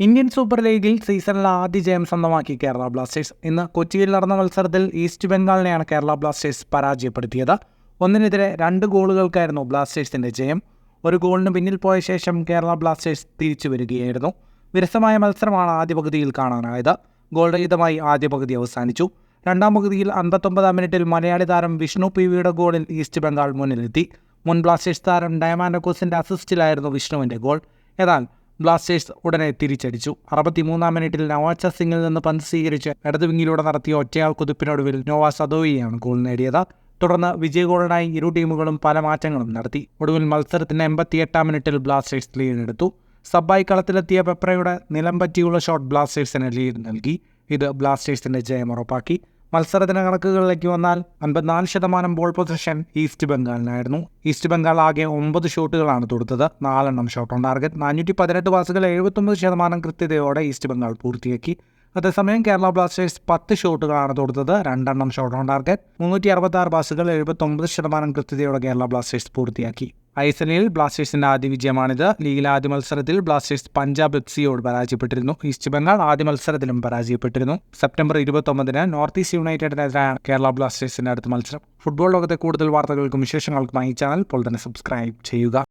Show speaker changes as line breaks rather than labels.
Indian super ലീഗിൽ സീസണിലെ ആദ്യ ജയം സ്വന്തമാക്കി കേരള ബ്ലാസ്റ്റേഴ്സ്. ഇന്ന് കൊച്ചിയിൽ നടന്ന മത്സരത്തിൽ ഈസ്റ്റ് ബംഗാളിനെയാണ് കേരള ബ്ലാസ്റ്റേഴ്സ് പരാജയപ്പെടുത്തിയത്. ഒന്നിനെതിരെ രണ്ട് ഗോളുകൾക്കായിരുന്നു ബ്ലാസ്റ്റേഴ്സിന്റെ ജയം. ഒരു ഗോളിന് പിന്നിൽ പോയ ശേഷം കേരള ബ്ലാസ്റ്റേഴ്സ് തിരിച്ചു വരികയായിരുന്നു. വിരസമായ മത്സരമാണ് ആദ്യ പകുതിയിൽ കാണാനായത്. ഗോൾ രഹിതമായി ആദ്യ പകുതി അവസാനിച്ചു. രണ്ടാം പകുതിയിൽ അൻപത്തൊമ്പതാം മിനിറ്റിൽ മലയാളി താരം വിഷ്ണു പി വിയുടെ ഗോളിൽ ഈസ്റ്റ് ബംഗാൾ മുന്നിലെത്തി. മുൻ ബ്ലാസ്റ്റേഴ്സ് താരം ഡയമാൻഡക്കോസിന്റെ അസിസ്റ്റിലായിരുന്നു വിഷ്ണുവിന്റെ ഗോൾ. എന്നാൽ ബ്ലാസ്റ്റേഴ്സ് ഉടനെ തിരിച്ചടിച്ചു. അറുപത്തിമൂന്നാം മിനിറ്റിൽ നവാച്ച സിംഗിൽ നിന്ന് പന്ത് സ്വീകരിച്ച് ഇടതു വിങ്ങിലൂടെ നടത്തിയ ഒറ്റയാൾ കുതിപ്പിനൊടുവിൽ നോവ സദോയിയാണ് ഗോൾ നേടിയത്. തുടർന്ന് വിജയഗോളിനായി ഇരു ടീമുകളും പല മാറ്റങ്ങളും നടത്തി. ഒടുവിൽ മത്സരത്തിന്റെ എൺപത്തിയെട്ടാം മിനിറ്റിൽ ബ്ലാസ്റ്റേഴ്സ് ലീഡെടുത്തു സബ്ബായി കളത്തിലെത്തിയ പെപ്രയുടെ നിലം പറ്റിയുള്ള ഷോട്ട് ബ്ലാസ്റ്റേഴ്സിന് ലീഡ് നൽകി. ഇത് ബ്ലാസ്റ്റേഴ്സിന്റെ ജയം ഉറപ്പാക്കി. മത്സരത്തിന് കണക്കുകളിലേക്ക് വന്നാൽ അൻപത്തിനാല് ശതമാനം ബോൾ പൊസിഷൻ ഈസ്റ്റ് ബംഗാളിനായിരുന്നു ഈസ്റ്റ് ബംഗാൾ ആകെ ഒമ്പത് ഷോട്ടുകളാണ് തൊടുത്തത്. നാലെണ്ണം ഷോട്ട് ഓൺ ടാർഗറ്റ് നാനൂറ്റി പതിനെട്ട് പാസുകൾ എഴുപത്തൊമ്പത് ശതമാനം കൃത്യതയോടെ ഈസ്റ്റ് ബംഗാൾ പൂർത്തിയാക്കി. അതേസമയം കേരള ബ്ലാസ്റ്റേഴ്സ് പത്ത് ഷോട്ടുകളാണ് തൊടുത്തത്. രണ്ടെണ്ണം ഷോട്ട് ഓൺ ടാർഗറ്റ്. മുന്നൂറ്റി അറുപത്തി ആറ് പാസുകൾ എഴുപത്തൊമ്പത് ശതമാനം കൃത്യതയോടെ കേരള ബ്ലാസ്റ്റേഴ്സ് പൂർത്തിയാക്കി. ഐ എസ് എല്ലിൽ ബ്ലാസ്റ്റേഴ്സിന്റെ ആദ്യ വിജയമാണിത്. ലീഗിലെ ആദ്യ മത്സരത്തിൽ ബ്ലാസ്റ്റേഴ്സ് പഞ്ചാബ് എഫ് സിയോട് പരാജയപ്പെട്ടിരുന്നു. ഈസ്റ്റ് ബംഗാൾ ആദ്യ മത്സരത്തിലും പരാജയപ്പെട്ടിരുന്നു. സെപ്റ്റംബർ ഇരുപത്തൊമ്പതിന് നോർത്ത് ഈസ്റ്റ് യുണൈറ്റഡിനെതിരായാണ് കേരള ബ്ലാസ്റ്റേഴ്സിന്റെ അടുത്ത മത്സരം. ഫുട്ബോൾ ലോകത്തെ കൂടുതൽ വാർത്തകൾക്കും വിശേഷങ്ങൾക്കുമായി ഈ ചാനൽ ഇപ്പോൾ തന്നെ സബ്സ്ക്രൈബ് ചെയ്യുക.